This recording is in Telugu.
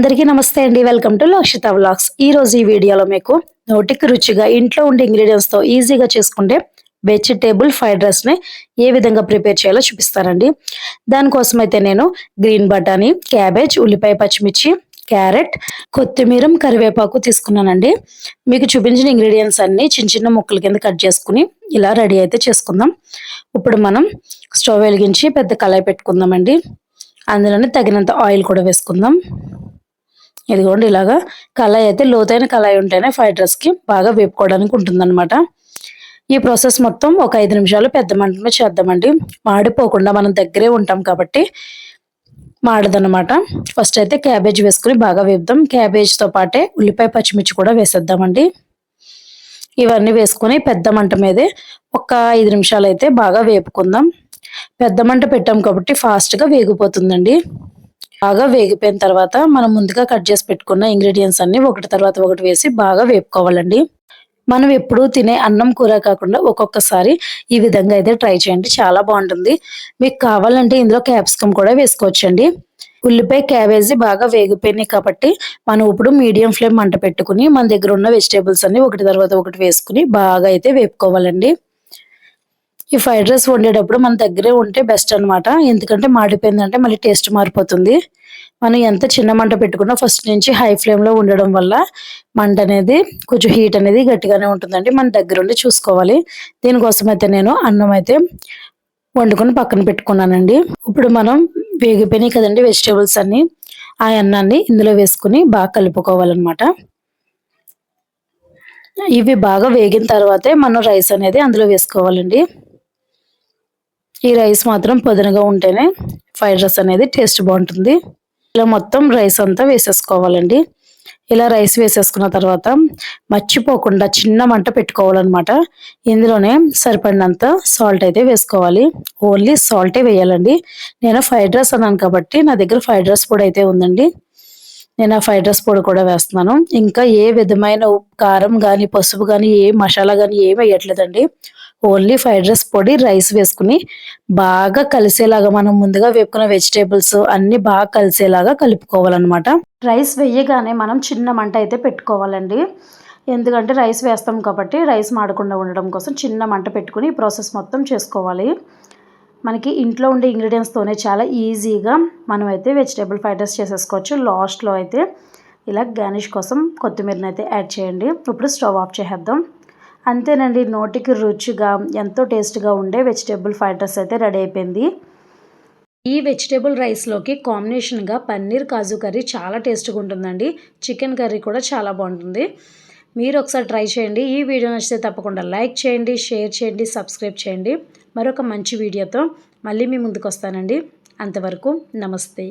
అందరికీ నమస్తే అండి. వెల్కమ్ టు లక్షిత వ్లాగ్స్ ఈ రోజు ఈ వీడియోలో మీకు నోటికి రుచిగా ఇంట్లో ఉండే ఇంగ్రీడియంట్స్తో ఈజీగా చేసుకుంటే వెజిటేబుల్ ఫ్రైడ్ రైస్ని ఏ విధంగా ప్రిపేర్ చేయాలో చూపిస్తానండి. దానికోసం అయితే నేను గ్రీన్ బటానీ క్యాబేజ్ ఉల్లిపాయ పచ్చిమిర్చి క్యారెట్ కొత్తిమీర కరివేపాకు తీసుకున్నానండి. మీకు చూపించిన ఇంగ్రీడియంట్స్ అన్ని చిన్న చిన్న ముక్కల కింద కట్ చేసుకుని ఇలా రెడీ అయితే చేసుకుందాం. ఇప్పుడు మనం స్టవ్ వెలిగించి పెద్ద కళాయి పెట్టుకుందామండి. అందులోనే తగినంత ఆయిల్ కూడా వేసుకుందాం. ఇదిగోండి ఇలాగా కళాయి అయితే లోతైన కళాయి ఉంటేనే ఫ్రైడ్ రైస్కి బాగా వేపుకోవడానికి ఉంటుందన్నమాట. ఈ ప్రాసెస్ మొత్తం ఒక ఐదు నిమిషాలు పెద్ద మంటలో చేద్దామండి. మాడిపోకుండా మనం దగ్గరే ఉంటాం కాబట్టి మాడదనమాట ఫస్ట్ అయితే క్యాబేజ్ వేసుకుని బాగా వేపుదాం. క్యాబేజ్తో పాటే ఉల్లిపాయ పచ్చిమిర్చి కూడా వేసేద్దామండి. ఇవన్నీ వేసుకుని పెద్ద మంట మీదే ఒక ఐదు నిమిషాలు అయితే బాగా వేపుకుందాం. పెద్ద మంట పెట్టాం కాబట్టి ఫాస్ట్గా వేగిపోతుందండి. బాగా వేగిపోయిన తర్వాత మనం ముందుగా కట్ చేసి పెట్టుకున్న ఇంగ్రీడియంట్స్ అన్ని ఒకటి తర్వాత ఒకటి వేసి బాగా వేపుకోవాలండి. మనం ఎప్పుడు తినే అన్నం కూర కాకుండా ఒక్కొక్కసారి ఈ విధంగా అయితే ట్రై చేయండి. చాలా బాగుంటుంది. మీకు కావాలంటే ఇందులో క్యాప్సికమ్ కూడా వేసుకోవచ్చండి. ఉల్లిపాయ క్యాబేజీ బాగా వేగిపోయినాయి కాబట్టి మనం ఇప్పుడు మీడియం ఫ్లేమ్ మంట పెట్టుకుని మన దగ్గర ఉన్న వెజిటేబుల్స్ అన్ని ఒకటి తర్వాత ఒకటి వేసుకుని బాగా అయితే వేపుకోవాలండి. ఈ ఫ్రైడ్ రైస్ వండేటప్పుడు మన దగ్గరే ఉంటే బెస్ట్ అనమాట ఎందుకంటే మాడిపోయిందంటే మళ్ళీ టేస్ట్ మారిపోతుంది. మనం ఎంత చిన్న మంట పెట్టుకున్నా ఫస్ట్ నుంచి హై ఫ్లేమ్లో ఉండడం వల్ల మంట అనేది కొంచెం హీట్ అనేది గట్టిగానే ఉంటుందండి. మన దగ్గర ఉండి చూసుకోవాలి. దీనికోసం అయితే నేను అన్నం అయితే వండుకొని పక్కన పెట్టుకున్నానండి. ఇప్పుడు మనం వేగిపోయినాయి కదండి వెజిటేబుల్స్ అన్ని. ఆ అన్నాన్ని ఇందులో వేసుకుని బాగా కలుపుకోవాలన్నమాట. ఇవి బాగా వేగిన తర్వాతే మనం రైస్ అనేది అందులో వేసుకోవాలండి. ఈ రైస్ మాత్రం పొదనగా ఉంటేనే ఫ్రైడ్ రైస్ అనేది టేస్ట్ బాగుంటుంది. ఇలా మొత్తం రైస్ అంతా వేసేసుకోవాలండి. ఇలా రైస్ వేసేసుకున్న తర్వాత మర్చిపోకుండా చిన్న మంట పెట్టుకోవాలన్నమాట. ఇందులోనే సరిపడినంత సాల్ట్ అయితే వేసుకోవాలి. ఓన్లీ సాల్టే వేయాలండి. నేను ఫ్రైడ్ రైస్ అన్నాను కాబట్టి నా దగ్గర ఫ్రైడ్ రైస్ పొడి అయితే ఉందండి. నేను ఆ ఫ్రైడ్ రైస్ పొడి కూడా వేస్తున్నాను. ఇంకా ఏ విధమైన కారం కానీ పసుపు కానీ ఏ మసాలా కానీ ఏమి వేయట్లేదండి. ఓన్లీ ఫ్రైడ్ రైస్ పొడి రైస్ వేసుకుని బాగా కలిసేలాగా మనం ముందుగా వేపుకున్న వెజిటేబుల్స్ అన్ని బాగా కలిసేలాగా కలుపుకోవాలన్నమాట. రైస్ వేయగానే మనం చిన్న మంట అయితే పెట్టుకోవాలండి. ఎందుకంటే రైస్ వేస్తాం కాబట్టి రైస్ మాడకుండా ఉండడం కోసం చిన్న మంట పెట్టుకుని ఈ ప్రాసెస్ మొత్తం చేసుకోవాలి. మనకి ఇంట్లో ఉండే ఇంగ్రీడియంట్స్తోనే చాలా ఈజీగా మనం అయితే వెజిటేబుల్ ఫ్రైడ్ రైస్ చేసేసుకోవచ్చు. లాస్ట్లో అయితే ఇలా గార్నిష్ కోసం కొత్తిమీరని అయితే యాడ్ చేయండి. ఇప్పుడు స్టవ్ ఆఫ్ చేసేద్దాం. అంతేనండి నోటికి రుచిగా ఎంతో టేస్ట్గా ఉండే వెజిటేబుల్ ఫ్రైడ్ రైస్ అయితే రెడీ అయిపోయింది. ఈ వెజిటేబుల్ రైస్లోకి కాంబినేషన్గా పన్నీర్ కాజు కర్రీ చాలా టేస్ట్గా ఉంటుందండి. చికెన్ కర్రీ కూడా చాలా బాగుంటుంది. మీరు ఒకసారి ట్రై చేయండి. ఈ వీడియో నచ్చితే తప్పకుండా లైక్ చేయండి షేర్ చేయండి సబ్స్క్రైబ్ చేయండి. మరొక మంచి వీడియోతో మళ్ళీ మీ ముందుకు వస్తానండి. అంతవరకు నమస్తే.